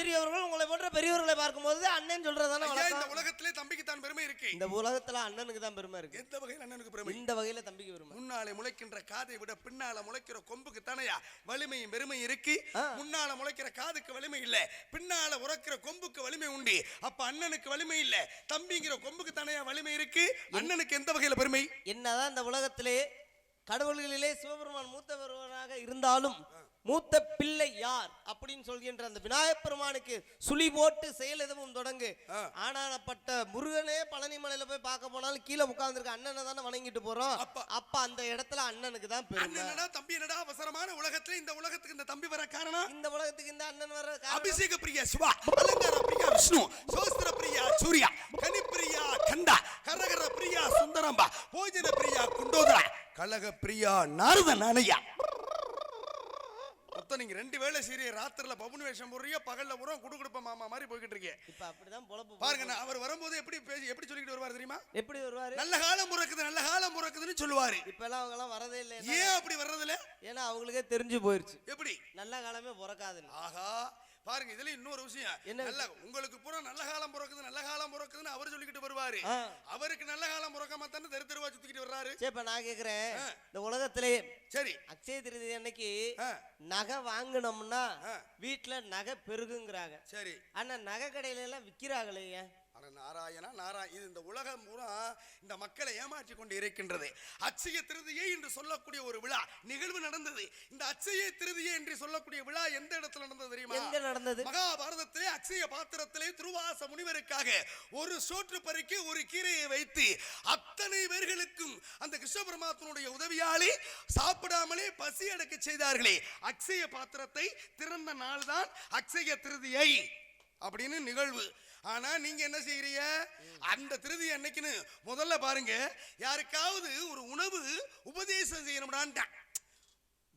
சிறியவர்கள் உங்களை போன்ற பெரியவர்களை பார்க்கும்போது அண்ணன் சொல்றதான இந்த உலகத்திலே தம்பிக்கு தான் பெருமை இருக்கு. இந்த உலகத்துல அண்ணனுக்கு தான் பெருமை இருக்கு. எந்த வகையில் அண்ணனுக்கு பெருமை? இந்த வகையில தம்பிக்கு பெருமை. முன்னாலே முளைக்கின்ற காதை விட பின்னால முளைக்கிற கொம்புக்கு தானையா? வலிமையும் பெருமையும் இருக்கு. முன்னால முளைக்கிற காதுக்கு வலிமை இல்ல. பின்னால உறக்கிற கொம்புக்கு வலிமை உண்டு. அப்ப அண்ணனுக்கு வலிமை இல்ல. தம்பிங்கிற கொம்புக்கு தானையா வலிமை இருக்கு? அண்ணனுக்கு எந்த வகையில பெருமை? என்னதான் இந்த உலகத்திலே கடவுள்களிலே சிவபெருமான் மூத்த பெருமானாக இருந்தாலும் மூத்த பிள்ளை யார் அப்படின்னு சொல்கின்ற அந்த விநாயகப் பெருமானுக்கு சுழி போட்டு செயல் எதுவும் தொடங்கு. ஆனானப்பட்ட முருகனே பழனி மலையில போய் பார்க்க போனாலும் கீழே உட்கார்ந்துருக்க அண்ணனை தானே வணங்கிட்டு போறோம். அப்ப- அந்த இடத்துல அண்ணனுக்கு தான் என்னடா தம்பி என்னடா அவசரமான உலகத்துல இந்த உலகத்துக்கு இந்த தம்பி வர காரணம்? இந்த உலகத்துக்கு இந்த அண்ணன் வர அபிஷேக பிரியா சிவா அலங்கார பிரியா விஷ்ணு சோஸ்திர பிரியா சூர்யா கனிப்பிரியா கண்டா கரகர பிரியா சுந்தரம்பா போஜன பிரியா குண்டோதரா கலக பிரியா நாரத நானையா மொத்தம் நீங்க ரெண்டு வேளை சீரிய ராத்திரில பபுன் வேஷம் போடுறீங்க பகல்ல பூரா குடுகுடுப்ப மாமா மாதிரி போய்கிட்டு இருக்கீங்க. இப்ப அப்படிதான் பொழப்பு பாருங்க அவர் வரும்போது எப்படி பேசி எப்படி சொல்லிக்கிட்டு வருவார் தெரியுமா? எப்படி வருவாரு? நல்ல காலம் பிறக்குது நல்ல காலம் பிறக்குதுன்னு சொல்லுவாரு. இப்ப எல்லாம் அவங்க எல்லாம் வரதே இல்லை ஏன் அப்படி வர்றதுல ஏன்னா அவங்களுக்கே தெரிஞ்சு போயிருச்சு. எப்படி? நல்ல காலமே பிறக்காதுன்னு. ஆஹா பாருங்க இதுல இன்னொரு விஷயம். நல்ல உங்களுக்கு பூரா நல்ல காலம் பிறக்குது நல்ல காலம் பிறக்குதுன்னு அவர் சொல்லிக்கிட்டு வருவாரு. அவருக்கு நல்ல காலம் பிறக்காம தானே தெரு தெருவா சுத்திக்கிட்டு வர்றாரு? சரி இப்ப நான் கேக்குறேன். இந்த உலகத்திலே சரி. அக்ஷய திருதி அன்னைக்கு. நகை வாங்கினோம்னா. வீட்டுல நகை பெருகுங்கிறாங்க. சரி. ஆனா நகை கடையில எல்லாம் விக்கிறாங்களே ஏன் ஆனா நாராயணா நாராயண இது இந்த உலகம் பூரா இந்த மக்களை ஏமாற்றி கொண்டு இருக்கின்றது. அச்சய திருதியை என்று சொல்லக்கூடிய ஒரு விழா நிகழ்வு நடந்தது. இந்த அச்சய திருதியை என்று சொல்லக்கூடிய விழா எந்த இடத்துல நடந்தது தெரியுமா? எங்க நடந்தது? மகாபாரதத்திலே அக்ஷய பாத்திரத்திலே திருவாச முனிவருக்காக ஒரு சோற்று பறிக்கு ஒரு கீரையை வைத்து அத்தனை பேர்களுக்கும் அந்த கிருஷ்ண பரமாத்மனுடைய உதவியாலே சாப்பிடாமலே பசி அடக்க செய்தார்களே. அக்ஷய பாத்திரத்தை திறந்த நாள்தான் அக்ஷய திருதியை அப்படின்னு நிகழ்வு. ஆனா நீங்க என்ன செய்யறீங்க? அந்த திருதி என்னைக்குன்னு முதல்ல பாருங்க. யாருக்காவது ஒரு உணவு உபதேசம் செய்யணும்டான்ட்டான்.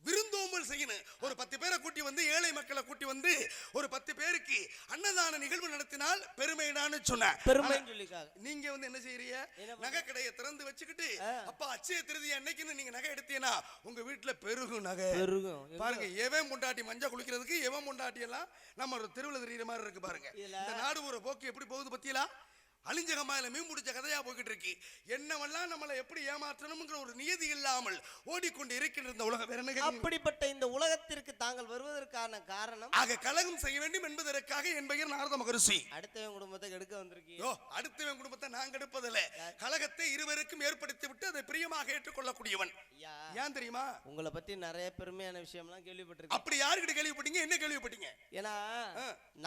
விருந்தோம்பல் செய்யணும். ஒரு பத்து பேரை கூட்டி வந்து ஏழை மக்களை கூட்டி வந்து ஒரு பத்து பேருக்கு அன்னதான நிகழ்வு நடத்தினால் பெருமைடான்னு சொன்னேன். சொல்லிக்காங்க நீங்க வந்து என்ன செய்யறீங்க நகை கடையை திறந்து வச்சுக்கிட்டு. அப்பா அச்சய திருதி அன்னைக்குன்னு நீங்க நகை எடுத்தீங்கன்னா உங்க வீட்டுல பெருகும் நகை. பெருகும். பாருங்க எவன் முண்டாட்டி மஞ்சள் குளிக்கிறதுக்கு எவன் முண்டாட்டி எல்லாம் நம்ம ஒரு தெருவில் தெரியுற மாதிரி இருக்கு பாருங்க. இந்த நாடு ஒரு போக்கு எப்படி போகுது பத்தியலா? அழிஞ்சகமாயில மீன் முடிச்ச கதையா போய்கிட்டு இருக்கு. என்னவெல்லாம் நம்மளை எப்படி ஏமாற்றணுங்கிற ஒரு நியதி இல்லாமல் ஓடிக்கொண்டு இருக்கின்ற இந்த உலகம் வேற என்ன? அப்படிப்பட்ட இந்த உலகத்திற்கு தாங்கள் வருவதற்கான காரணம்? ஆக கலகம் செய்ய வேண்டும் என்பதற்காக என் பெயர் நாரத மகரிஷி. அடுத்தவன் குடும்பத்தை கெடுக்க வந்திருக்கீங்க. அடுத்தவன் குடும்பத்தை நான் கெடுப்பதில்ல. கலகத்தை இருவருக்கும் ஏற்படுத்தி விட்டு அதை பிரியமாக ஏற்றுக்கொள்ளக்கூடியவன். ஏன் தெரியுமா? உங்களை பத்தி நிறைய பெருமையான விஷயம்லாம் கேள்விப்பட்டிருக்கேன். அப்படி யாருக்கிட்ட கேள்விப்பட்டீங்க? என்ன கேள்விப்பட்டீங்க? ஏன்னா.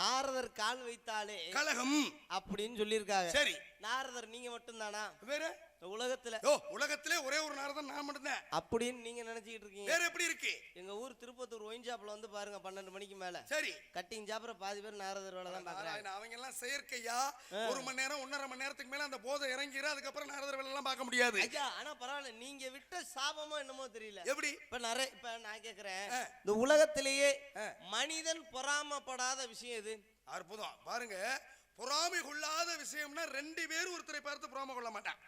நாரதர் கால் வைத்தாலே கலகம். அப்படின்னு சொல்லியிருக்காங்க. சரி. நாரதர் நீங்க மட்டும்தானா? வேற? இந்த உலகத்துல. யோ உலகத்திலே ஒரே ஒரு நாரதன் நான் மட்டும்தான். அப்படின்னு நீங்க நினைச்சுக்கிட்டு இருக்கீங்க. வேற எப்படி இருக்கு? எங்க ஊர் திருப்பத்தூர் ஒயின் ஷாப்ல வந்து பாருங்க பன்னெண்டு மணிக்கு மேல. சரி. கட்டிங் சாப்பிட பாதி பேர் நாரதர் வேலை தான் பாக்குறாங்க. அவங்க எல்லாம் செயற்கையா? ஒரு மணி நேரம் ஒன்னரை மணி நேரத்துக்கு மேல அந்த போதை இறங்கிடும் அதுக்கப்புறம் நாரதர் வேலை எல்லாம் பார்க்க முடியாது. ஐயா ஆனா பரவாயில்ல நீங்க விட்ட சாபமோ என்னமோ தெரியல. எப்படி? இப்ப நிறைய இப்ப நான் கேக்குறேன். இந்த உலகத்திலேயே. மனிதன் பொறாமப்படாத விஷயம் எது? அற்புதம். பாருங்க பொறாமை கொள்ளாத விஷயம்னா ரெண்டு பேரும் ஒருத்தரை பார்த்து பொறாமை கொள்ள மாட்டான்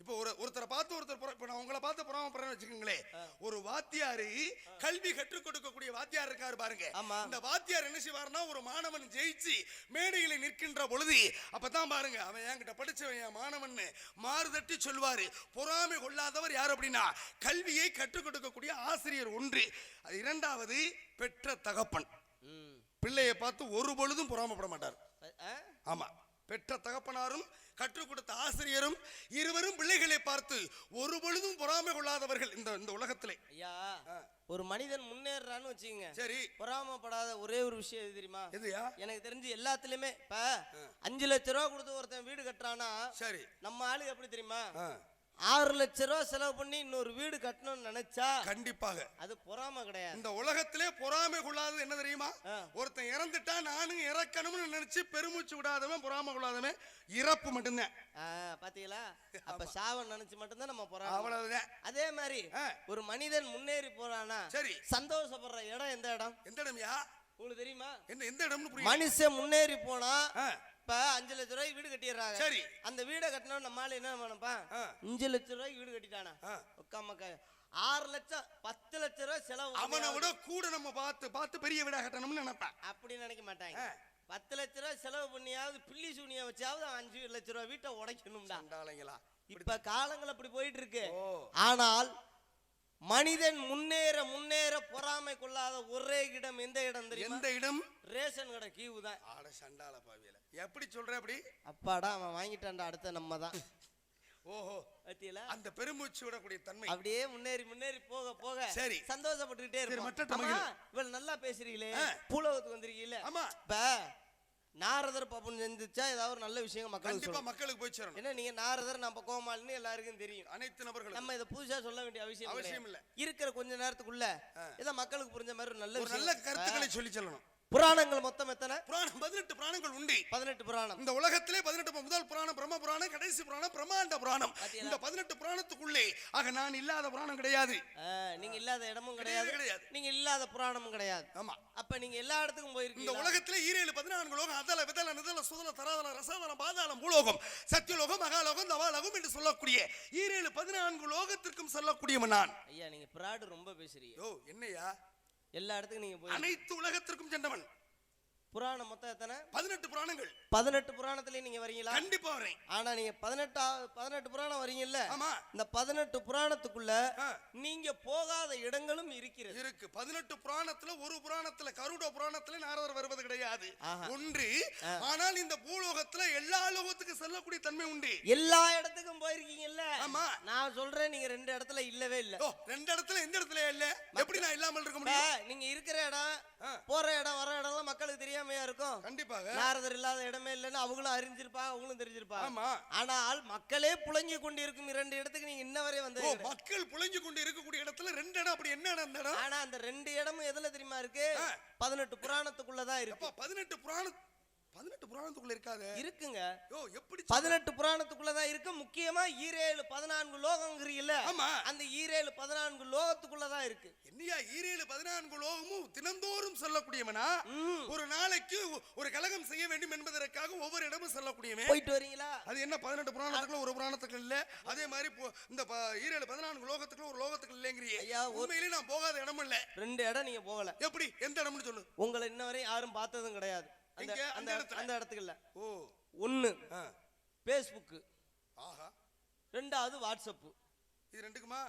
இப்போ ஒரு ஒருத்தரை பார்த்து ஒருத்தர் இப்போ நான் உங்களை பார்த்து பொறாமப்படுறேன்னு வச்சுக்கோங்களேன் ஒரு வாத்தியாரு கல்வி கற்றுக் கொடுக்கக்கூடிய வாத்தியார் இருக்காரு பாருங்க. இந்த வாத்தியார் என்ன செய்வார்னா ஒரு மாணவன் ஜெயிச்சு மேடையில நிற்கின்ற பொழுது அப்பதான் பாருங்க அவன் என்கிட்ட படிச்சவன் என் மாணவன் மாறுதட்டி சொல்வாரு பொறாமை கொள்ளாதவர் யார் அப்படின்னா கல்வியை கற்றுக் கொடுக்கக்கூடிய ஆசிரியர் ஒன்று. அது இரண்டாவது பெற்ற தகப்பன். பிள்ளையை பார்த்து ஒரு பொழுதும் பொறாமப்பட மாட்டார். ஆ? ஆமா. பெற்ற தகப்பனாரும் கற்றுக் கொடுத்த ஆசிரியரும் இருவரும் பிள்ளைகளை பார்த்து ஒரு பொழுதும் பொறாமை கொள்ளாதவர்கள் இந்த இந்த உலகத்திலே. ஐயா. ஒரு மனிதன் முன்னேறான்னு வச்சுக்கோங்க. சரி. பொறாமப்படாத ஒரே ஒரு விஷயம் எது தெரியுமா? எதுயா? எனக்கு தெரிஞ்சு எல்லாத்துலயுமே இப்ப அஞ்சு லட்ச ரூபா கொடுத்து ஒருத்தன் வீடு கட்டுறானா சரி. நம்ம ஆளு எப்படி தெரியுமா? ஆறு லட்ச ரூபா செலவு பண்ணி இன்னொரு வீடு கட்டணும்னு நினைச்சா கண்டிப்பாக. அது பொறாம கிடையாது. இந்த உலகத்திலே பொறாமை கொள்ளாதது என்ன தெரியுமா. ஒருத்தன் இறந்துட்டா நானும் இறக்கணும்னு நினைச்சு பெருமூச்சு விடாதவன் பொறாமை கொள்ளாதவன் இறப்பு மட்டும்தான். பாத்தீங்களா? அப்ப சாவன் நினைச்சு மட்டும்தான் நம்ம பொறாம அவ்வளவுதான். அதே மாதிரி. ஒரு மனிதன் முன்னேறி போறானா சரி. சந்தோஷப்படுற இடம் எந்த இடம்? எந்த இடம்யா? உங்களுக்கு தெரியுமா? என்ன எந்த இடம்னு மனுஷன் முன்னேறி போனா இப்ப அஞ்சு லட்ச ரூபாய்க்கு வீடு கட்டிடுறாங்க. சரி. அந்த வீடை கட்டினா நம்ம ஆளு என்ன நினைப்பான். அஞ்சு லட்ச ரூபாய்க்கு வீடு கட்டிட்டானா. உட்காமக்க ஆறு லட்சம் பத்து லட்ச ரூபாய் செலவு அவனை விட கூட நம்ம பார்த்து பார்த்து பெரிய வீடா கட்டணும்னு நினைப்பேன். அப்படி நினைக்க மாட்டாங்க. பத்து லட்ச ரூபா செலவு பண்ணியாவது பில்லி சூனிய வச்சாவது அஞ்சு லட்ச ரூபா வீட்டை உடைக்கணும்டா. இப்ப காலங்கள் அப்படி போயிட்டு இருக்கு. ஆனால் மனிதன் முன்னேற முன்னேற பொறாமை கொள்ளாத ஒரே இடம் எந்த இடம் தெரியுமா? எந்த இடம்? ரேஷன் கடை கீவு தான் ஆட சண்டால பாவியல. எப்படி சொல்ற அப்படி? அப்பாடா அவன் வாங்கிட்டான்டா அடுத்த நம்ம தான். ஓஹோ. பத்தியில? அந்த பெருமூச்சு விடக்கூடிய தன்மை. அப்படியே முன்னேறி முன்னேறி போக போக சரி. சந்தோஷப்பட்டுக்கிட்டே சரி, மற்ற இவ்வளவு நல்லா பேசுறீங்களே. பூலோகத்துக்கு வந்திருக்கீங்களே. ஆமா. இப்ப நாரதர் பாப்பன் செஞ்சுச்சா ஏதாவது ஒரு நல்ல விஷயம் மக்களுக்கு கண்டிப்பா மக்களுக்கு போய் சேரணும். என்ன நீங்க நாரதர் நம்ம கோமாளின்னு எல்லாருக்கும் தெரியும். அனைத்து நபர்களும் நம்ம இதை புதுசா சொல்ல வேண்டிய அவசியம் அவசியம். இல்ல. இருக்கிற கொஞ்ச நேரத்துக்குள்ள ஏதோ மக்களுக்கு புரிஞ்ச மாதிரி ஒரு நல்ல ஒரு நல்ல கருத்துக்களை சொல்லி சொல்லணும். புராணங்கள் மொத்தம் எத்தனை? புராணம் பதினெட்டு புராணங்கள் உண்டு. பதினெட்டு புராணம். இந்த உலகத்திலே பதினெட்டு முதல் புராணம் பிரம்ம புராணம் கடைசி புராணம் பிரம்மாண்ட புராணம்? இந்த பதினெட்டு புராணத்துக்குள்ளே ஆக நான் இல்லாத புராணம் கிடையாது. நீங்க இல்லாத இடமும் கிடையாது, கிடையாது. நீங்க இல்லாத புராணமும் கிடையாது. ஆமா. அப்ப நீங்க எல்லா இடத்துக்கும் இந்த போயிருக்கீங்க உலகத்திலே ஈரேழு பதினான்கு லோகம் அதல விதல நிதல சுதல தராதல ரசாதலம் பாதாளம் பூலோகம் சத்தியலோகம் மகாலோகம் தவாலோகம் என்று சொல்லக்கூடிய ஈரேழு பதினான்கு லோகத்திற்கும் சொல்லக்கூடியவன் நான். ஐயா நீங்க பிராடு ரொம்ப பேசுறீங்க. யோ என்னையா? எல்லா இடத்துக்கும் நீங்க போய் அனைத்து உலகத்திற்கும் சென்றவன். புராணம் மொத்தம் எத்தனை? பதினெட்டு புராணங்கள். பதினெட்டு புராணத்திலயும் நீங்க வரீங்களா? கண்டிப்பா வரேன். ஆனா நீங்க பதினெட்டா பதினெட்டு புராணம் வரீங்கல்ல? ஆமா. இந்த பதினெட்டு புராணத்துக்குள்ள. நீங்க போகாத இடங்களும் இருக்கிறது. இருக்கு. பதினெட்டு புராணத்துல ஒரு புராணத்துல கருட புராணத்துல நாரதர் வருவது கிடையாது. ஒன்று ஆனால் இந்த பூலோகத்துல எல்லா லோகத்துக்கு செல்லக்கூடிய தன்மை உண்டு. எல்லா இடத்துக்கும் போயிருக்கீங்கல்ல? ஆமா. நான் சொல்றேன் நீங்க ரெண்டு இடத்துல இல்லவே இல்ல. ரெண்டு இடத்துல எந்த இடத்துல இல்ல? எப்படி நான் இல்லாமல் இருக்க முடியும்? நீங்க இருக்கிற இடம். போற இடம் வர இடம்லாம் மக்களுக்கு தெரியாமையா இருக்கும். கண்டிப்பாக. நாரதர் இல்லாத இடமே இல்லைன்னு அவங்களும் அறிஞ்சிருப்பாங்க அவங்களும் தெரிஞ்சிருப்பாங்க. ஆமா. ஆனால் மக்களே புழங்கி கொண்டு இருக்கும் இரண்டு இடத்துக்கு நீங்க இன்ன வரை கிடையாது. மக்கள் புழைஞ்சு கொண்டு இருக்கக்கூடிய இடத்துல ரெண்டு இடம் அப்படி என்ன இடம் ஆனா அந்த ரெண்டு இடமும் எதுல தெரியுமா இருக்கு. பதினெட்டு புராணத்துக்குள்ளதான் இருக்கு. பதினெட்டு புராண பதினெட்டு புராணத்துக்குள்ள இருக்காது இருக்குங்க. யோ எப்படி? பதினெட்டு புராணத்துக்குள்ளதான் இருக்கு. முக்கியமா ஈரேழு பதினான்கு லோகங்கிறீல்ல ஆமா. அந்த ஈரேழு பதினான்கு லோகத்துக்குள்ளதான் இருக்கு. என்னையா ஈரேழு பதினான்கு லோகமும் தினந்தோறும் சொல்லக்கூடியவனா. ஒரு நாளைக்கு ஒரு கலகம் செய்ய வேண்டும் என்பதற்காக ஒவ்வொரு இடமும் சொல்லக்கூடியவன். போயிட்டு வரீங்களா? அது என்ன பதினெட்டு புராணத்துக்குள்ள ஒரு புராணத்துக்கு இல்ல? அதே மாதிரி இந்த ஈரேழு பதினான்கு லோகத்துக்குள்ள ஒரு லோகத்துக்கு இல்லைங்கிறியே. ஐயா, உண்மையிலே நான் போகாத இடம் இல்ல. ரெண்டு இடம் நீங்க போகல. எப்படி? எந்த இடம்னு சொல்லு. உங்களை இன்ன வரை யாரும் பார்த்ததும் கிடையாது. அந்த? அந்த அந்த இடத்துல? அந்த இடத்துக்கு இல்ல ஓ. ஒண்ணு ஆ. பேஸ்புக்கு ஆஹா. ரெண்டாவது வாட்ஸ்அப்பு இது ரெண்டுக்குமா?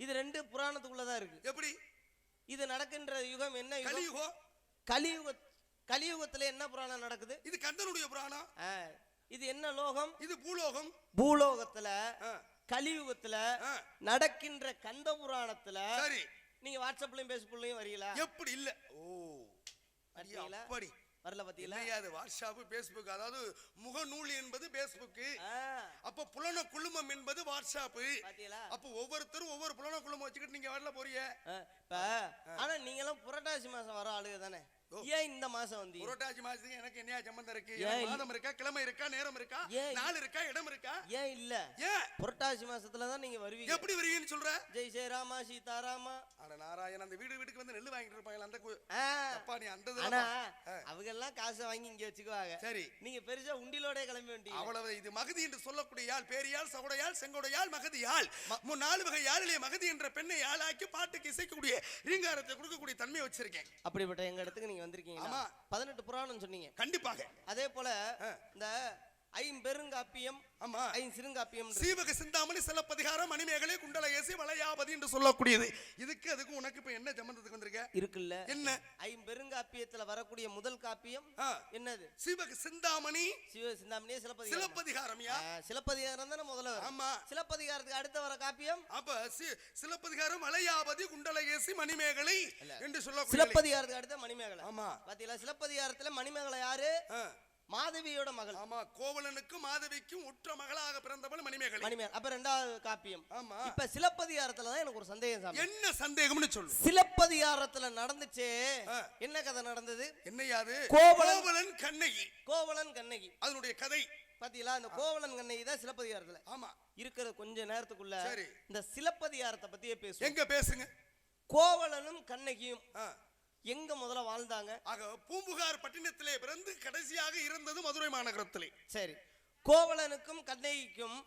இது ரெண்டு புராணத்துக்குள்ளதான் இருக்கு. எப்படி? இது நடக்கின்ற யுகம் என்ன யுகம்? கலியுகம் கலியுக கலியுகத்துல என்ன புராணம் நடக்குது? இது கந்தனுடைய புராணம். இது என்ன லோகம்? இது பூலோகம். பூலோகத்துல. கலியுகத்துல. நடக்கின்ற கந்த புராணத்துல சரி. நீங்க வாட்ஸ்அப்லயும் பேஸ்புக்லயும் வரீங்களா? எப்படி இல்ல? ஓ? அப்படி. வரல பாத்தீங்களா? அது வாட்ஸ்அப் பேஸ்புக் அதாவது முகநூல் என்பது பேஸ்புக் அப்ப புலன குழுமம் என்பது வாட்ஸ்அப் அப்ப ஒவ்வொருத்தரும் ஒவ்வொரு புலன குழுமம் வச்சுக்கிட்டு நீங்க வரல போறீங்க. இப்ப ஆனா நீங்க எல்லாம் புரட்டாசி மாசம் வர ஆளுங்க தானே? ஏன் இந்த மாசம் வந்தீங்க? புரோட்டாசி மாசத்துக்கு எனக்கு என்ன சம்பந்தம் இருக்கு? மாதம் இருக்கா? கிழமை இருக்கா? நேரம் இருக்கா? நாள் இருக்கா? இடம் இருக்கா? ஏன் இல்ல? ஏன்? புரட்டாசி மாசத்துல தான் நீங்க வருவீங்க. எப்படி வருவீங்கன்னு சொல்ற? ஜெய் ஜெயராமா சீதாராமா அட நாராயணன் அந்த வீடு வீட்டுக்கு வந்து நெல் வாங்கிட்டு இருப்பாங்க அந்த அப்பா நீ அந்த ஆனா அவங்க எல்லாம் காசை வாங்கி இங்க வச்சுக்குவாங்க. சரி. நீங்க பெருசா உண்டிலோட கிளம்பி வந்துட்டீங்க. அவ்வளவு இது மகதி என்று சொல்லக்கூடிய யாழ் பேரியாள் சகுடையாள் செங்கோடையாள் மகதி யாழ் மூணு நாலு வகை யாழிலே மகதி என்ற பெண்ணை யாழாக்கி பாட்டுக்கு இசைக்கக்கூடிய ரீங்காரத்தை கொடுக்கக்கூடிய தன்மையை வச்சிருக்கேன். அப்படிப்பட்ட எங்க இடத்துக்கு நீங்க வந்திருக்கீங்களா ஆமா. பதினெட்டு புராணம் சொன்னீங்க கண்டிப்பாக அதே போல. இந்த ஐம்பெருங்காப்பியம் ஆமா. ஐஞ்சிறுங்காப்பியம் சீவக சிந்தாமணி சிலப்பதிகாரம் மணிமேகலை குண்டலகேசி வளையாபதி என்று சொல்லக்கூடியது. இதுக்கு அதுக்கு உனக்கு இப்ப என்ன சம்பந்தத்துக்கு வந்திருக்க? இருக்குல்ல. என்ன? ஐம்பெருங்காப்பியத்துல வரக்கூடிய முதல் காப்பியம் என்னது? சீவக சிந்தாமணி சிவ சிந்தாமணியே சிலப்பதிகாரம். சிலப்பதிகாரம்யா ஆ, சிலப்பதிகாரம் தானே முதல்ல. ஆமா. சிலப்பதிகாரத்துக்கு அடுத்த வர காப்பியம்? அப்ப சிலப்பதிகாரம் வளையாபதி குண்டலகேசி மணிமேகலை என்று சொல்லக்கூடிய சிலப்பதிகாரத்துக்கு அடுத்த மணிமேகலை. ஆமா. பாத்தீங்களா? சிலப்பதிகாரத்துல மணிமேகலை யாரு? மாதவியோட மகள். ஆமா கோவலனுக்கும் மாதவிக்கும் உற்ற மகளாக பிறந்தவள் மணிமேகலை. மணிமேகலை. அப்ப ரெண்டாவது காப்பியம். ஆமா. இப்ப சிலப்பதிகாரத்துல தான் எனக்கு ஒரு சந்தேகம் சாமி. என்ன சந்தேகம்னு சொல்லு. சிலப்பதிகாரத்துல நடந்துச்சே. என்ன கதை நடந்தது? என்னையாது கோவலன். கோவலன் கண்ணகி. கோவலன் கண்ணகி. அதனுடைய கதை. பாத்தீங்களா? இந்த கோவலன் கண்ணகி தான் சிலப்பதிகாரத்துல. ஆமா. இருக்கிற கொஞ்ச நேரத்துக்குள்ள. இந்த சிலப்பதிகாரத்தை பத்தியே பேசுவோம். எங்க பேசுங்க? கோவலனும் கண்ணகியும். எங்க முதல்ல வாழ்ந்தாங்க? ஆக பூம்புகார் பட்டினத்திலே பிறந்து கடைசியாக இருந்தது மதுரை மாநகரத்திலே. சரி. கோவலனுக்கும் கண்ணகிக்கும்.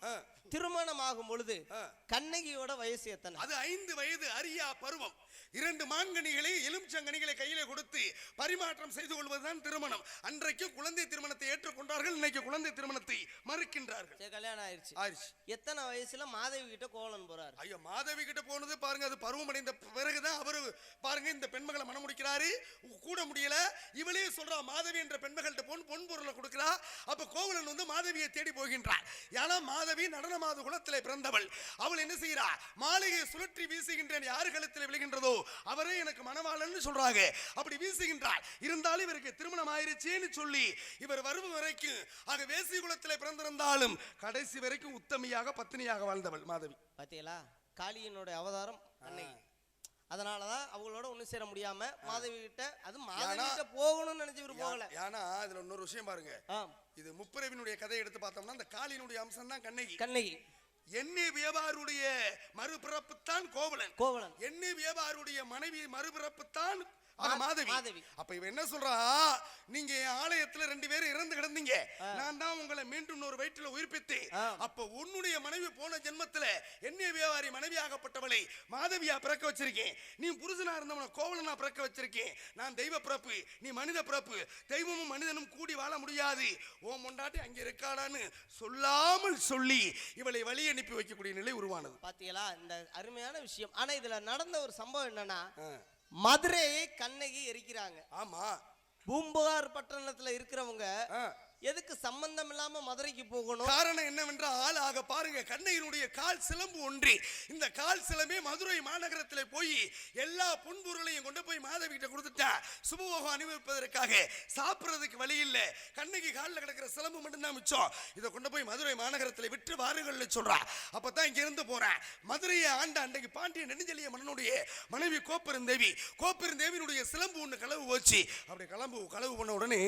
திருமணம் ஆகும் பொழுது. கண்ணகியோட வயசு எத்தனை? அது ஐந்து வயது அரியா பருவம். இரண்டு மான்கனிகளை எலுமிச்சங்கனிகளை கையிலே கொடுத்து பரிமாற்றம் செய்து கொள்வதுதான் திருமணம். அன்றைக்கு குழந்தை திருமணத்தை ஏற்றுக்கொண்டார்கள் இன்னைக்கு குழந்தை திருமணத்தை மறுக்கின்றார்கள். சரி கல்யாணம் ஆயிடுச்சு ஆயிடுச்சு எத்தனை வயசுல மாதவி கிட்ட கோவலன் போறாரு? ஐயோ மாதவி கிட்ட போனது பாருங்க அது பருவமடைந்த பிறகுதான் அவரு பாருங்க இந்த பெண்மகளை மனம் முடிக்கிறாரு. கூட முடியல. இவளே சொல்றா மாதவி என்ற பெண்மகள்கிட்ட பொன் பொன் பொருளை கொடுக்கிறா. அப்ப கோவலன் வந்து மாதவியை தேடி போகின்றார். ஏன்னா மாதவி நடனமாத குலத்திலே பிறந்தவள். அவள் என்ன செய்கிறா? மாளிகையை சுழற்றி வீசுகின்றேன் யாரு கழுத்தில் விழுகின்றதோ? அவரே எனக்கு மணவாளன்னு சொல்றாங்க. அப்படி வீசுகின்றார். இருந்தாலும் இவருக்கு திருமணம் ஆயிருச்சேன்னு சொல்லி இவர் வரும் வரைக்கும் ஆக வேசி குலத்திலே பிறந்திருந்தாலும் கடைசி வரைக்கும் உத்தமியாக பத்தினியாக வாழ்ந்தவள் மாதவி. பாத்தீங்களா? காளியினுடைய அவதாரம் கண்ணகி அதனாலதான் அவங்களோட ஒண்ணு சேர முடியாம மாதவி கிட்ட அது மாதவி கிட்ட போகணும்னு நினைச்சு இவரு போகல. ஏன்னா இதுல இன்னொரு விஷயம் பாருங்க. இது முப்பிரவினுடைய கதையை எடுத்து பார்த்தோம்னா அந்த காளியினுடைய அம்சம் தான் கண்ணகி. கண்ணகி. எண்ணெய் வியாபாருடைய மறுபிறப்பு தான் கோவலன். கோவலன். எண்ணெய் வியாபாருடைய மனைவி மறுபிறப்பு மாதவி. மாதவி. அப்ப இவன் என்ன சொல்றா? நீங்க ஆலயத்துல ரெண்டு பேரும் இறந்து கிடந்தீங்க. நான் தான் உங்களை மீண்டும் ஒரு வயிற்றுல உயிர்ப்பித்தேன். அப்ப உன்னுடைய மனைவி போன ஜென்மத்துல எண்ணெய் வியாபாரி மனைவியாகப்பட்டவளை மாதவியா பிறக்க வச்சிருக்கேன். நீ புருஷனா இருந்தவன கோவலனா பிறக்க வச்சிருக்கேன். நான் தெய்வ பிறப்பு நீ மனித பிறப்பு. தெய்வமும் மனிதனும் கூடி வாழ முடியாது. ஓ மொண்டாட்டி அங்க இருக்காடான்னு சொல்லாமல் சொல்லி இவளை வழி அனுப்பி வைக்கக்கூடிய நிலை உருவானது. பாத்தீங்களா? இந்த அருமையான விஷயம். ஆனா இதுல நடந்த ஒரு சம்பவம் என்னன்னா. மதுரையை கண்ணகி எரிக்கிறாங்க ஆமா பூம்புகார் பட்டணத்துல இருக்கிறவங்க. எதுக்கு சம்பந்தம் இல்லாம மதுரைக்கு போகணும்? காரணம் என்னவென்றால் ஆக பாருங்க கண்ணையினுடைய கால் சிலம்பு ஒன்றி. இந்த கால் சிலம்பே மதுரை மாநகரத்தில் போய் எல்லா புன்பொருளையும் கொண்டு போய் மாதவி கிட்ட கொடுத்துட்டா சுபபோகம் அனுபவிப்பதற்காக சாப்பிட்றதுக்கு வழி இல்லை. கண்ணகி காலில் கிடக்கிற சிலம்பு மட்டும்தான் மிச்சம். இதை கொண்டு போய் மதுரை மாநகரத்தில் விற்று வாருங்கள்னு சொல்றா. அப்பதான் இங்க இருந்து போறேன் மதுரையை ஆண்ட அன்றைக்கு பாண்டிய நெடுஞ்செழிய மன்னனுடைய மனைவி கோப்பெருந்தேவி கோப்பெருந்தேவியினுடைய சிலம்பு ஒன்று களவு போச்சு. அப்படி களம்பு களவு பண்ண உடனே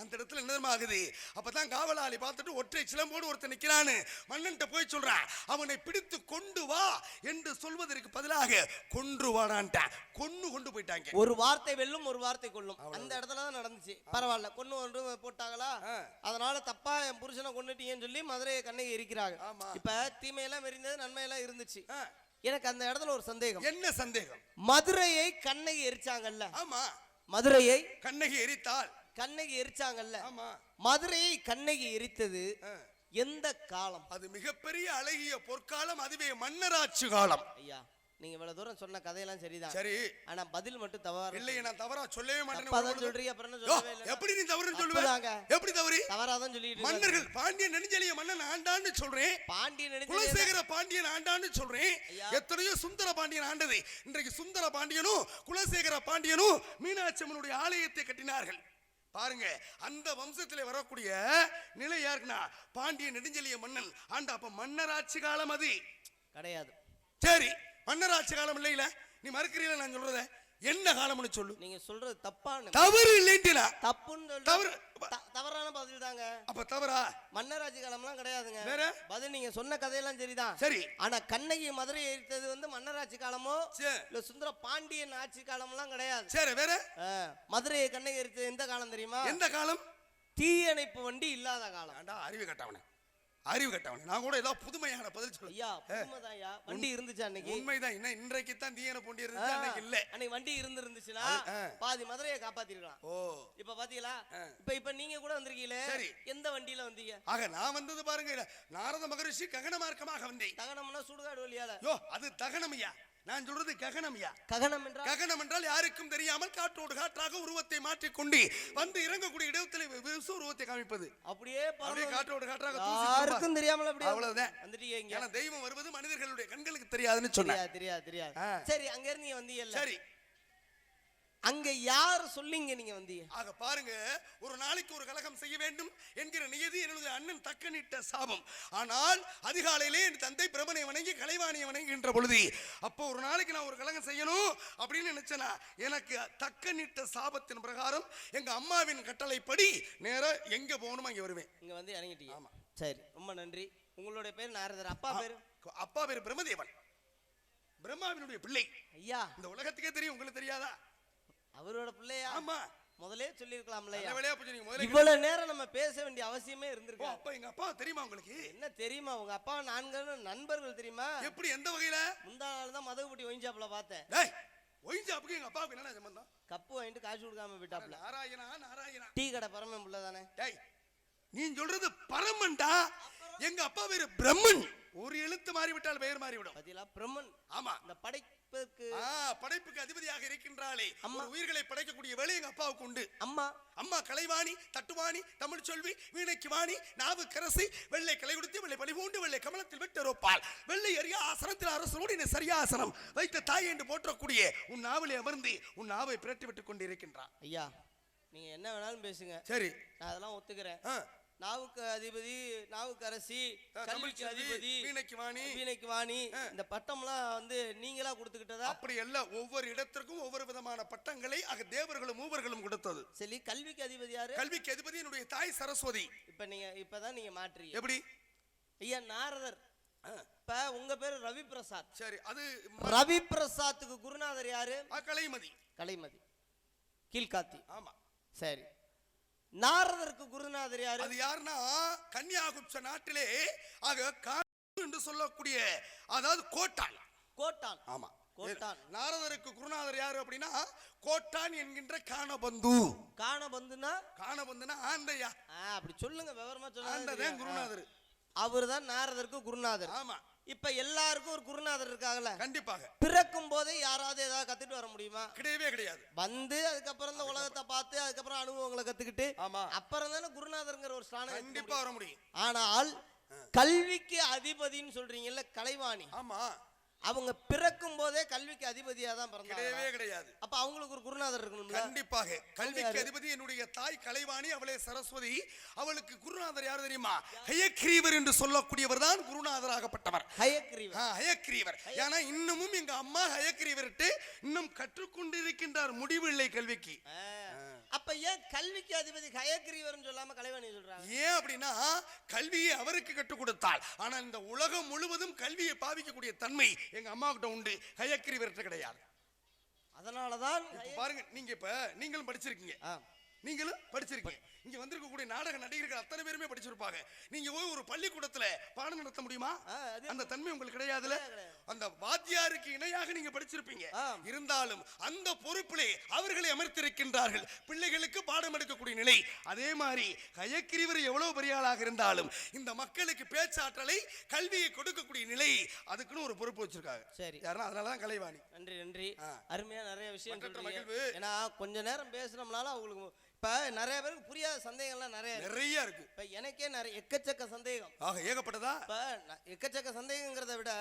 அந்த இடத்துல என்ன ஆகுது? அப்பதான் காவலாளி பார்த்துட்டு ஒற்றை சிலம்போடு ஒருத்தன் நிக்கிறான்னு மன்னன்ட்ட போய் சொல்றான் அவனை பிடித்து கொண்டு வா என்று சொல்வதற்கு பதிலாக கொன்று வாடான்ட்டான் கொன்னு கொண்டு போயிட்டாங்க. ஒரு வார்த்தை வெல்லும் ஒரு வார்த்தை கொல்லும். அந்த இடத்துல தான் நடந்துச்சு. பரவாயில்ல கொன்னு ஒன்று போட்டாங்களா. அதனால தப்பா என் புருஷனை கொண்டுட்டீங்கன்னு சொல்லி மதுரையை கண்ணகி எரிக்கிறாங்க. ஆமா. இப்ப தீமையெல்லாம் எரிந்தது நன்மையெல்லாம் இருந்துச்சு. எனக்கு அந்த இடத்துல ஒரு சந்தேகம். என்ன சந்தேகம்? மதுரையை கண்ணகி எரிச்சாங்கல்ல? ஆமா. மதுரையை கண்ணகி எரித்தாள் கண்ணகி எரிச்சாங்கல்ல? ஆமா. மதுரையை கண்ணகி எரித்தது. எந்த காலம்? அது மிகப்பெரிய அழகிய பொற்காலம் அதுவே மன்னராட்சி காலம். ஐயா நீங்க இவ்வளவு தூரம் சொன்ன கதையெல்லாம் சரிதான். சரி. ஆனா பதில் மட்டும் தவறு இல்லையே நான் தவறா சொல்லவே பொழுதும் சொல்றீங்க அப்புறம் என்ன சொல்லவே இல்லை எப்படி நீ தவறுன்னு தப்புதாங்க. சொல்லுவ எப்படி தவறு? தவறாதான் சொல்லிட்டு. மன்னர்கள் பாண்டிய நெடுஞ்செழிய மன்னன் ஆண்டான்னு சொல்றேன். பாண்டியன் நெடுஞ்செழியன் குலசேகர பாண்டியன் ஆண்டான்னு சொல்றேன். எத்தனையோ சுந்தர பாண்டியன் ஆண்டது. இன்றைக்கு சுந்தர பாண்டியனும் குலசேகர பாண்டியனும் மீனாட்சி அம்மனுடைய ஆலயத்தை கட்டினார்கள். பாருங்க அந்த வம்சத்திலே வரக்கூடிய நிலை யாருக்குன்னா பாண்டிய நெடுஞ்செழிய மன்னன். ஆண்டா அப்ப மன்னராட்சி காலம் அது. கிடையாது. சரி மன்னராட்சி காலம் இல்லையில. நீ மறுக்கிறீங்களா நான் சொல்றத? என்ன காலம்னு சொல்லு. நீங்க சொல்றது தப்பான தவறு இல்லைன்ட்டுனா தப்புன்னு தவறு. தவறான பதில் தாங்க அப்ப தவறா? மன்னராட்சி காலம்லாம் கிடையாதுங்க. வேற? பதில் நீங்க சொன்ன கதையெல்லாம் சரிதான். சரி. ஆனா கண்ணகி மதுரை எரித்தது வந்து மன்னராட்சி காலமோ. இல்ல சுந்தர பாண்டியன் ஆட்சி காலம்லாம் கிடையாது. சரி வேற? மதுரையை கண்ணகி எரித்தது எந்த காலம் தெரியுமா? எந்த காலம்? தீயணைப்பு வண்டி இல்லாத காலம். அறிவு கட்டவனே. அறிவு கட்டவனே. நான் கூட ஏதோ புதுமையான பதில் சொல்ல. ஐயா புதுமைதான் ஐயா வண்டி இருந்துச்சு அன்னைக்கு? உண்மைதான். இன்னும் இன்றைக்கு தான் தீயன பூண்டி இருந்துச்சு? அன்னைக்கு இல்ல. அன்னைக்கு வண்டி இருந்து இருந்துச்சுன்னா. பாதி மதுரையை காப்பாத்திருக்கலாம். ஓ. இப்ப பாத்தீங்களா. இப்ப இப்ப நீங்க கூட வந்திருக்கீங்களே? சரி. எந்த வண்டியில வந்தீங்க? ஆக நான் வந்தது பாருங்க நாரத மகரிஷி ககன மார்க்கமாக வந்தேன். தகனம்னா சுடுகாடு வழியால. யோ அது தகனமையா? நான் சொல்றது ககனமையா ககனம் என்றால்? ககனம் என்றால் யாருக்கும் தெரியாமல் காற்றோடு காற்றாக உருவத்தை மாற்றிக்கொண்டு வந்து இறங்கக்கூடிய இடத்தில் விசு உருவத்தை காமிப்பது. அப்படியே அப்படியே காற்றோடு காற்றாக. யாருக்கும் தெரியாமல் அப்படியே அவ்வளவுதான். வந்துட்டீங்க இங்க. தெய்வம் வருவது மனிதர்களுடைய கண்களுக்கு தெரியாதுன்னு சொன்னேன் தெரியாது தெரியாது. சரி அங்க இருந்து நீங்க வந்தீங்கல்ல. சரி. அங்க யார் சொல்லிங்க நீங்க வந்தீங்க? ஆக பாருங்க ஒரு நாளைக்கு ஒரு கலகம் செய்ய வேண்டும் என்கிற நியதி என்னுடைய அண்ணன் தக்கனிட்ட சாபம். ஆனால் அதிகாலையிலே என் தந்தை பிரபனை வணங்கி கலைவாணியை வணங்குகின்ற பொழுது அப்போ ஒரு நாளைக்கு நான் ஒரு கலகம் செய்யணும் அப்படின்னு நினைச்சேனா? எனக்கு தக்கனிட்ட சாபத்தின் பிரகாரம் எங்க அம்மாவின் கட்டளைப்படி நேரா எங்க போகணுமோ அங்க வருவேன். இங்க வந்து இறங்கிட்டீங்க. ஆமா. சரி ரொம்ப நன்றி. உங்களுடைய பேர் நாரதர் அப்பா பேரு? அப்பா பேர் பிரம்மதேவன். பிரம்மாவினுடைய பிள்ளை. ஐயா. இந்த உலகத்துக்கே தெரியும் உங்களுக்கு தெரியாதா? அவரோட பிள்ளையா? ஆமா. முதலே சொல்லிருக்கலாம்ல வேலையா போச்சு நீங்க முதல்ல இவ்வளவு நேரம் நம்ம பேச வேண்டிய அவசியமே இருந்திருக்கா அப்பா எங்க அப்பா தெரியுமா உங்களுக்கு? என்ன தெரியுமா உங்க அப்பா நான்கு நண்பர்கள் தெரியுமா? எப்படி எந்த வகையில? முந்தா நாள் தான் மதகுபட்டி ஒயின்ஷாப்ல பார்த்தேன். டேய் ஒயின் ஷாப்புக்கு எங்க அப்பாவுக்கு என்ன சம்பந்தம்? கப்பு வாங்கிட்டு காசு கொடுக்காம விட்டாப்ல நாராயணா நாராயணா. டீ கடை பரமன் புள்ள தானே டேய் நீ சொல்றது பரமன்டா? எங்க அப்பா பேரு பிரம்மன். ஒரு எழுத்து மாறிவிட்டால் பெயர் மாறிவிடும். பாத்தீங்களா பிரம்மன். ஆமா. இந்த படைப்புக்கு ஆ, படைப்புக்கு அதிபதியாக இருக்கின்றாளே. அம்மா. உயிர்களை படைக்கக்கூடிய வேலை எங்க அப்பாவுக்கு உண்டு. அம்மா. அம்மா கலைவாணி தட்டுவாணி தமிழ் சொல்வி வீணைக்கு வாணி நாவு கரசி வெள்ளை கலை கொடுத்து வெள்ளை பணிபூண்டு வெள்ளை கமலத்தில் விட்டு ரோப்பாள் வெள்ளை அரியா ஆசனத்தில் அரசனோடு இந்த சரியாசனம். வைத்த தாய் என்று போற்றக்கூடிய உன் நாவலை அமர்ந்து உன் நாவை பிரட்டி விட்டுக் கொண்டிருக்கின்றான். ஐயா நீங்க என்ன வேணாலும் பேசுங்க. சரி. நான் அதெல்லாம் ஒத்துக்கிறேன். நாவுக்கு அதிபதி நாவுக்கு அரசி கல்விக்கு அதிபதி வீணைக்கு வாணி. வீணைக்கு வாணி இந்த பட்டம்லாம் வந்து நீங்களா கொடுத்துக்கிட்டதா? அப்படி அல்ல ஒவ்வொரு இடத்திற்கும் ஒவ்வொரு விதமான பட்டங்களை அக தேவர்களும் மூவர்களும் கொடுத்தது. சரி கல்விக்கு அதிபதி யாரு? கல்விக்கு அதிபதி என்னுடைய தாய் சரஸ்வதி. இப்ப நீங்க இப்பதான் நீங்க மாற்றுறீங்க எப்படி? ஐயா நாரதர். இப்ப உங்க பேரு ரவி பிரசாத் சரி அது ரவி பிரசாத்துக்கு குருநாதர் யாரு? கலைமதி. கலைமதி. கீழ்காத்தி. ஆமா. சரி. நாரதருக்கு குருநாதர் யாரு? அது யாருன்னா கன்னியாகுப்ச நாட்டிலே ஆக என்று சொல்லக்கூடிய அதாவது கோட்டான். கோட்டான். ஆமா. கோட்டான். நாரதருக்கு குருநாதர் யாரு அப்படின்னா கோட்டான் என்கின்ற காணபந்து. காண பந்துனா காணபந்துனா ஆந்தையா. அப்படி சொல்லுங்க விவரமா சொல்லுங்க குருநாதர். அவர் தான் நாரதருக்கு குருநாதர். ஆமா. இப்ப எல்லாருக்கும் ஒரு குருநாதர் இருக்காங்கல்ல? கண்டிப்பாக. பிறக்கும் போதே யாராவது ஏதாவது கத்துட்டு வர முடியுமா? கிடையவே கிடையாது. வந்து அதுக்கப்புறம் தான் உலகத்தை பார்த்து அதுக்கப்புறம் அனுபவங்களை கத்துக்கிட்டு ஆமா. அப்புறம் தானே குருநாதர்ங்கிற ஒரு ஸ்தானம் கண்டிப்பா. வர முடியும். ஆனால் கல்விக்கு அதிபதின்னு சொல்றீங்கல்ல கலைவாணி. ஆமா. அவங்க பிறக்கும் போதே கல்விக்கு அதிபதியா தான் பிறந்தாங்க. கிடையவே கிடையாது. அப்ப அவங்களுக்கு ஒரு குருநாதர் இருக்கணும்ல? கண்டிப்பாக. கல்விக்கு அதிபதி என்னுடைய தாய் கலைவாணி அவளே சரஸ்வதி. அவளுக்கு குருநாதர் யார் தெரியுமா? ஹயக்ரீவர் என்று சொல்லக்கூடியவர் தான் குருநாதராகப்பட்டவர். ஹயக்ரீவன் ஆ, ஹயக்ரீவர். ஏன்னா இன்னமும் எங்க அம்மா ஹயக்ரீவர்ட்டு இன்னும் கற்றுக்கொண்டிருக்கின்றார். முடிவு இல்லை கல்விக்கு. அப்ப ஏன் கல்விக்கு அதிபதி ஹயக்ரீவர்னு சொல்லாம கலைவாணி சொல்றாங்க? ஏன் அப்படின்னா கல்வியை அவருக்கு கற்றுக் கொடுத்தாள் ஆனால் இந்த உலகம் முழுவதும் கல்வியை பாவிக்கக்கூடிய தன்மை எங்க அம்மா கிட்ட உண்டு. ஹயக்ரீவர்கிட்ட கிடையாது. அதனாலதான் பாருங்க நீங்க இப்ப நீங்களும் படிச்சிருக்கீங்க. நீங்களும் படிச்சிருக்கீங்க. இங்க வந்திருக்கக்கூடிய நாடக நடிகர்கள் அத்தனை பேருமே படிச்சிருப்பாங்க. நீங்க போய் ஒரு பள்ளிக்கூடத்துல பாடம் நடத்த முடியுமா? அந்த தன்மை உங்களுக்கு கிடையாதுல கிடையாது. அந்த வாத்தியாருக்கு இணையாக நீங்க படிச்சிருப்பீங்க. இருந்தாலும் அந்த பொறுப்பிலே அவர்களை அமர்த்திருக்கின்றார்கள். பிள்ளைகளுக்கு பாடம் எடுக்கக்கூடிய நிலை அதே மாதிரி கயக்கிரிவர் எவ்வளவு பெரிய ஆளாக இருந்தாலும் இந்த மக்களுக்கு பேச்சாற்றலை கல்வியை கொடுக்கக்கூடிய நிலை அதுக்குன்னு ஒரு பொறுப்பு வச்சிருக்காங்க. சரி. யாருன்னா அதனாலதான் கலைவாணி. நன்றி நன்றி. அருமையா நிறைய விஷயம். ஏன்னா கொஞ்ச நேரம் பேசுனோம்னால அவங்களுக்கு இப்ப நிறைய பேருக்கு புரியாத சந்தேகம்லாம் நிறைய. நிறைய இருக்கு. இப்ப எனக்கே நிறைய எக்கச்சக்க சந்தேகம். ஆக ஏகப்பட்டதா? இப்ப எக்கச்சக்க சந்தேகங்கிறத விட.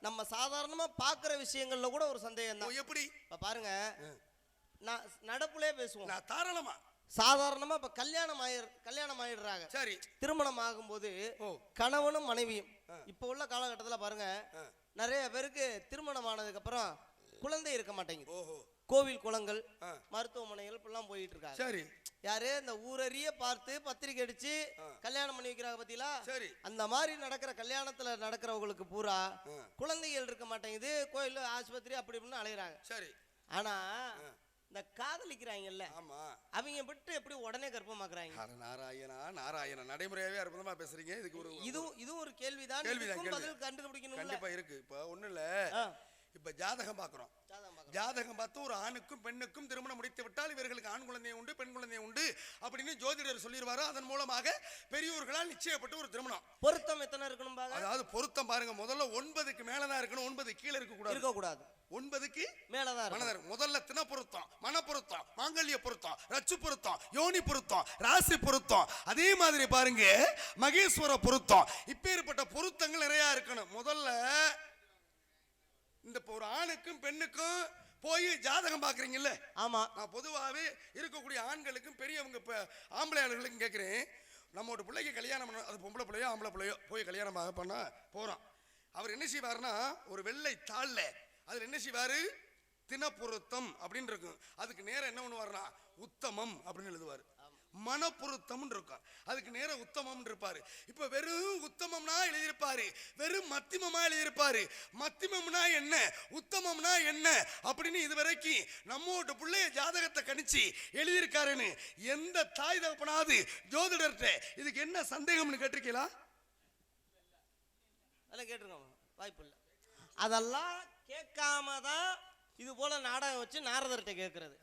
நம்ம சாதாரணமா பாக்குற விஷயங்கள்ல கூட ஒரு சந்தேகம் தான். எப்படி? இப்ப பாருங்க. நான் நடப்புலே பேசுவோம். நான் தாராளமா. சாதாரணமா இப்ப கல்யாணம் ஆயிரு கல்யாணம் ஆயிடுறாங்க. சரி. திருமணம் ஆகும்போது கணவனும் மனைவியும். இப்ப உள்ள காலகட்டத்துல பாருங்க. நிறைய பேருக்கு திருமணம் ஆனதுக்கு அப்புறம் குழந்தை இருக்க மாட்டேங்குது. ஓஹோ. கோவில் குளங்கள். மருத்துவமனைகள் இப்படிலாம் போயிட்டு இருக்காங்க சரி. யாரு? இந்த ஊரறிய பார்த்து பத்திரிக்கை அடிச்சு கல்யாணம் பண்ணி வைக்கிறாங்க பாத்தீங்களா சரி. அந்த மாதிரி நடக்கிற கல்யாணத்துல நடக்கிறவங்களுக்கு பூரா. குழந்தைகள் இருக்க மாட்டேங்குது கோயில் ஆஸ்பத்திரி அப்படி இப்படின்னு அலைகிறாங்க சரி. ஆனா இந்த காதலிக்கிறாங்கல்ல ஆமா. அவங்க விட்டு எப்படி உடனே கர்ப்பமாக்குறாங்க? நாராயணா நாராயணா நடைமுறையாவே அற்புதமா பேசுறீங்க. இதுக்கு ஒரு இதுவும் இதுவும் ஒரு கேள்விதான். கேள்விதான். பதில் கண்டுபிடிக்கணும்ல. கண்டிப்பா இருக்கு. இப்ப ஒண்ணு இல்ல இப்ப ஜாதகம் பாக்குறோம். ஜாதகம் பார்த்து ஒரு ஆணுக்கும் பெண்ணுக்கும் திருமணம் முடித்து விட்டால் இவர்களுக்கு ஆண் குழந்தை உண்டு பெண் குழந்தை உண்டு அப்படின்னு ஜோதிடர் சொல்லிடுவாரு அதன் மூலமாக பெரியோர்களால் நிச்சயப்பட்டு ஒரு திருமணம். பொருத்தம் எத்தனை இருக்கணும் அதாவது பொருத்தம் பாருங்க. முதல்ல ஒன்பதுக்கு மேலதான் இருக்கணும் ஒன்பது கீழே இருக்க கூடாது. இருக்க கூடாது ஒன்பதுக்கு மேலதான். மனதர் முதல்ல தின பொருத்தம் மன பொருத்தம் மாங்கல்ய பொருத்தம் ரச்சு பொருத்தம் யோனி பொருத்தம் ராசி பொருத்தம். அதே மாதிரி பாருங்க மகேஸ்வர பொருத்தம். இப்பேற்பட்ட பொருத்தங்கள் நிறைய இருக்கணும். முதல்ல இந்த ஒரு ஆணுக்கும் பெண்ணுக்கும் போய் ஜாதகம் பாக்குறீங்கல்ல ஆமா. நான் பொதுவாகவே இருக்கக்கூடிய ஆண்களுக்கும் பெரியவங்க இப்போ ஆம்பளை ஆளுகளுக்கும் கேட்குறேன் நம்மளோட பிள்ளைக்கு கல்யாணம் பண்ண அது பொம்பளை பிள்ளையோ ஆம்பளை பிள்ளையோ போய் கல்யாணம் ஆக பண்ண போகிறோம் அவர் என்ன செய்வாருன்னா ஒரு வெள்ளை தாளில் அதில் என்ன செய்வார்? தினப்பொருத்தம் அப்படின்னு இருக்கும். அதுக்கு நேரம் என்ன பண்ணுவாருன்னா உத்தமம் அப்படின்னு எழுதுவார். மனப்பொருத்தம்னு இருக்கும். அதுக்கு நேரம் உத்தமம் இருப்பாரு. இப்ப வெறும் உத்தமம்னா எழுதியிருப்பாரு. வெறும் மத்தியமமா எழுதியிருப்பாரு. மத்தியமம்னா என்ன? உத்தமம்னா என்ன? அப்படின்னு இதுவரைக்கும் நம்மோட பிள்ளைய ஜாதகத்தை கணிச்சு எழுதியிருக்காருன்னு எந்த தாய் தகப்பனாவது ஜோதிடர்கிட்ட இதுக்கு என்ன சந்தேகம்னு கேட்டிருக்கீங்களா அதெல்லாம் கேட்டிருக்கோம். வாய்ப்பு இல்லை. அதெல்லாம் கேட்காம தான் இது போல நாடகம் வச்சு நாரதர்கிட்ட கேட்கறது.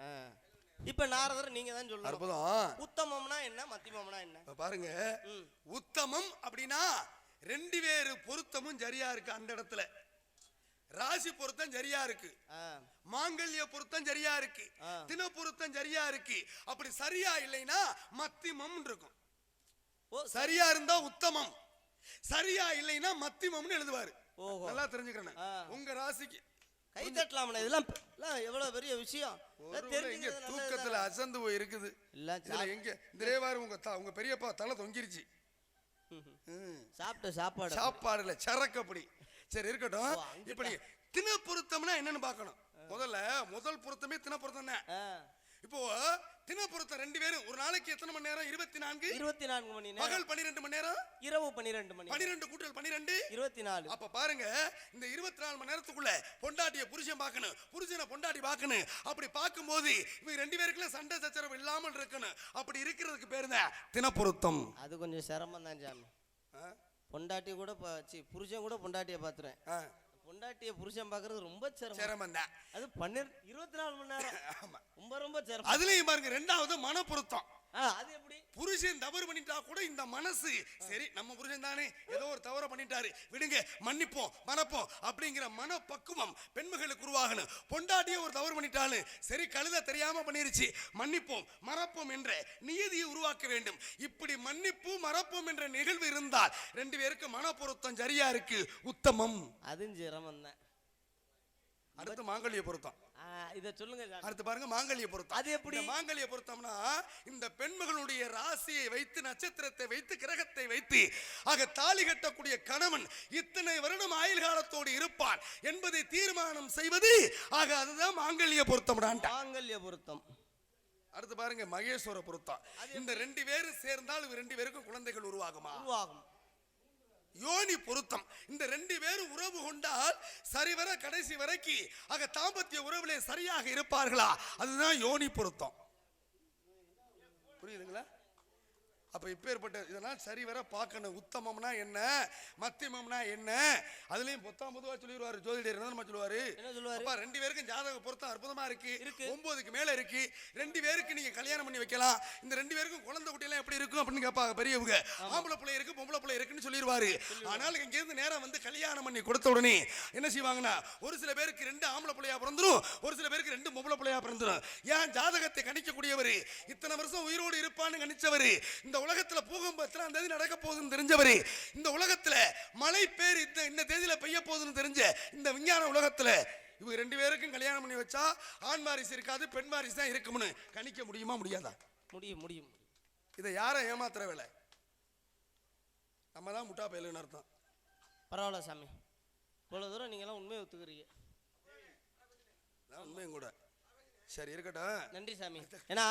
ஆ. இப்ப நாரதர் நீங்க தான் சொல்லணும். அற்புதம். உத்தமம்னா என்ன மத்தியமம்னா என்ன? பாருங்க. உத்தமம் அப்படின்னா ரெண்டு பேரு பொருத்தமும் சரியா இருக்கு அந்த இடத்துல. ராசி பொருத்தம் சரியா இருக்கு. மாங்கல்ய பொருத்தம் சரியா இருக்கு. தின பொருத்தம் சரியா இருக்கு. அப்படி சரியா இல்லைன்னா மத்திமம் இருக்கும். ஓ சரியா இருந்தா உத்தமம். சரியா இல்லைன்னா மத்திமம்னு எழுதுவாரு. நல்லா தெரிஞ்சுக்கிறேன். உங்க ராசிக்கு கை தட்டலாம்ண்ணே இதெல்லாம் எவ்வளவு பெரிய விஷயம். நல்லது தூக்கத்துல அசந்து போய் இருக்குது. சாப்~ எங்க இந்த ரேவாரு உங்க த- உங்க பெரியப்பா தலை தொங்கிருச்சு. சாப்பிட்ட சாப்பாடு சாப்பாடுல சரக்கு அப்படி சரி இருக்கட்டும். ஓ, அங்கிட்ட. இப்ப நீங்க தின பொருத்தம்னா என்னன்னு பார்க்கணும். முதல்ல முதல் பொருத்தமே தின. பொருத்தம் தான். இப்போ தின பொருத்தம் ரெண்டு பேரும் ஒரு நாளைக்கு எத்தனை மணி நேரம்? இருபத்தி நான்கு இருபத்தி நான்கு மணி நேரம். பகல் பன்னிரெண்டு மணி நேரம்? இரவு பன்னிரெண்டு மணி பன்னிரெண்டு கூட்டல் பன்னிரெண்டு இருபத்தி நாலு அப்ப பாருங்க இந்த இருபத்தி நாலு மணி நேரத்துக்குள்ள பொண்டாட்டிய புருஷன் பார்க்கணும் புருஷனை பொண்டாட்டி பார்க்கணும். அப்படி பார்க்கும்போது இவங்க ரெண்டு பேருக்குள்ள சண்டை சச்சரவு இல்லாமல் இருக்கணும். அப்படி இருக்கிறதுக்கு பேரு தான் தினப்பொருத்தம். அது கொஞ்சம் சிரமம் தான் ஆ? பொண்டாட்டி கூட புருஷன் கூட பொண்டாட்டியை பார்த்துருவேன். ஆ, பொண்டாட்டியை புருஷன் பார்க்கறது ரொம்ப சிரமம். சிரமம் தான் அது பன்னிரு இருபத்தி நாலு மணி நேரம். ஆமா. ரொம்ப ரொம்ப சிரமம். அதுலயும் பாருங்க ரெண்டாவது மனப்பொருத்தம். அது எப்படி? புருஷன் தவறு பண்ணிட்டா கூட இந்த மனசு. சரி நம்ம புருஷன் தானே. ஏதோ ஒரு தவறை பண்ணிட்டாரு. விடுங்க மன்னிப்போம் மறப்போம் அப்படிங்கிற மனப்பக்குவம் பெண்மகளுக்கு உருவாகணும். பொண்டாட்டியே ஒரு தவறு பண்ணிட்டாலும் சரி கழுத தெரியாம பண்ணிருச்சு. மன்னிப்போம் மறப்போம் என்ற நியதியை உருவாக்க வேண்டும். இப்படி மன்னிப்பு மறப்போம் என்ற நிகழ்வு இருந்தால் ரெண்டு பேருக்கு மனப்பொருத்தம் சரியா இருக்கு? உத்தமம். அதுவும் சிரமம் தான் அடுத்து மாங்கல்ய பொருத்தம். இதை சொல்லுங்க அடுத்து பாருங்க மாங்கல்ய பொருத்தம். அது எப்படி? மாங்கல்ய பொருத்தம்னா இந்த பெண்மகளுடைய ராசியை வைத்து நட்சத்திரத்தை வைத்து கிரகத்தை வைத்து ஆக தாலி கட்டக்கூடிய கணவன் இத்தனை வருடம் ஆயுள் காலத்தோடு இருப்பான் என்பதை தீர்மானம் செய்வது ஆக அதுதான் மாங்கல்ய பொருத்தம்டான்டா மாங்கல்ய பொருத்தம். அடுத்து பாருங்க மகேஸ்வர பொருத்தம். இந்த ரெண்டு பேரும் சேர்ந்தால் ரெண்டு பேருக்கும் குழந்தைகள் உருவாகுமா? உருவாகும். யோனி பொருத்தம். இந்த ரெண்டு பேரும் உறவு கொண்டால் சரிவர கடைசி வரைக்கு ஆக தாம்பத்திய உறவுல சரியாக இருப்பார்களா? அதுதான் யோனி பொருத்தம். புரியுதுங்களா? அப்ப இப்பேற்பட்ட இதெல்லாம் சரிவர பார்க்கணும். உத்தமம்னா என்ன? மத்தியமம்னா என்ன? அதுலயும் பொத்தாம் பொதுவா சொல்லிடுவாரு ஜோதிடர் என்ன சொல்லுவாரு? என்ன சொல்லுவாரு? ரெண்டு பேருக்கும் ஜாதக பொருத்தம் அற்புதமா இருக்கு. இருக்கு. ஒன்பதுக்கு மேல இருக்கு. ரெண்டு பேருக்கு நீங்க கல்யாணம் பண்ணி வைக்கலாம். இந்த ரெண்டு பேருக்கும் குழந்தை குட்டியெல்லாம் எப்படி இருக்கும் அப்படின்னு கேட்பாங்க பெரியவங்க. ஆம்பளை பிள்ளை இருக்கு பொம்பளை பிள்ளை இருக்குன்னு சொல்லிடுவாரு ஆனால் இங்க இருந்து நேரம் வந்து கல்யாணம் பண்ணி கொடுத்த உடனே என்ன செய்வாங்கன்னா ஒரு சில பேருக்கு ரெண்டு ஆம்பளை பிள்ளையா பிறந்துரும் ஒரு சில பேருக்கு ரெண்டு பொம்பளை பிள்ளையா பிறந்துரும். ஏன் ஜாதகத்தை கணிக்கக்கூடியவர்? இத்தனை வருஷம் உயிரோடு இருப்பான்னு கணிச்சவர். இந்த உலகத்துல பூகம்பம் எத்தனாம் தேதி நடக்க போகுதுன்னு தெரிஞ்சவர் இந்த உலகத்துல மழை பேர் இந்த இந்த தேதியில பெய்ய போகுதுன்னு தெரிஞ்ச இந்த விஞ்ஞான உலகத்துல இவங்க ரெண்டு பேருக்கும் கல்யாணம் பண்ணி வச்சா ஆண் வாரிசு இருக்காது பெண் வாரிசு தான் இருக்கும்னு கணிக்க முடியுமா முடியாதா? முடியும் முடியும். இதை யாரை ஏமாத்துற வேலை? நம்ம தான் முட்டா பயலுன்னு அர்த்தம். பரவாயில்ல சாமி. இவ்வளோ தூரம் நீங்களாம் உண்மையை ஒத்துக்கிறீங்க. உண்மையும் கூட. சரி இருக்கட்டும். நன்றி சாமி. ஏன்னா?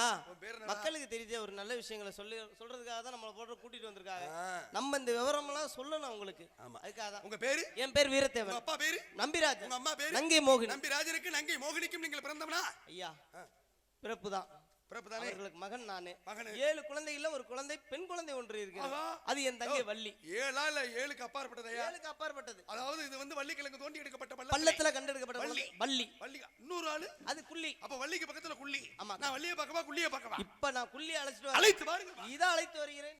மக்களுக்கு தெரிஞ்ச ஒரு நல்ல விஷயங்களை சொல்லி சொல்றதுக்காக தான் நம்மளை போட்டு கூட்டிட்டு வந்திருக்காங்க நம்ம இந்த விவரமெல்லாம் சொல்லணும் அவங்களுக்கு. ஆமா. அதுக்காக தான். உங்க பேரு? என் பேர் வீரத்தேவன். அப்பா பேரு? நம்பிராஜ் உங்க அம்மா பேரு? நங்கை மோகினி. நம்பி ராஜனுக்கு நங்கை மோகினிக்கும் நீங்கள் பிறந்தவனா? ஐயா. பிறப்பு தான் பிறப்பு தானே அவர்களுக்கு மகன் நானு. மகனு. ஏழு குழந்தைகள்ல ஒரு குழந்தை பெண் குழந்தை ஒன்று இருக்கிறது ஆஹா. அது என் தங்கை வள்ளி. ஏழா இல்ல ஏழுக்கு அப்பாற்பட்டதையா ஏழுக்கு அப்பாற்பட்டது. அதாவது இது வந்து வள்ளிக்கிழங்கு தோண்டி எடுக்கப்பட்ட பள்ளத்துல கண்டெடுக்கப்பட்ட வள்ளி. வள்ளி. வள்ளி இன்னொரு ஆளு? அது குள்ளி. அப்ப வள்ளிக்கு பக்கத்துல குள்ளி. ஆமா. நான் வள்ளிய பார்க்கவா குள்ளிய பார்க்கவா? இப்ப நான் குள்ளி அழைச்சிட்டு அழைத்து பாருங்க இதான் அழைத்து வருகிறேன்.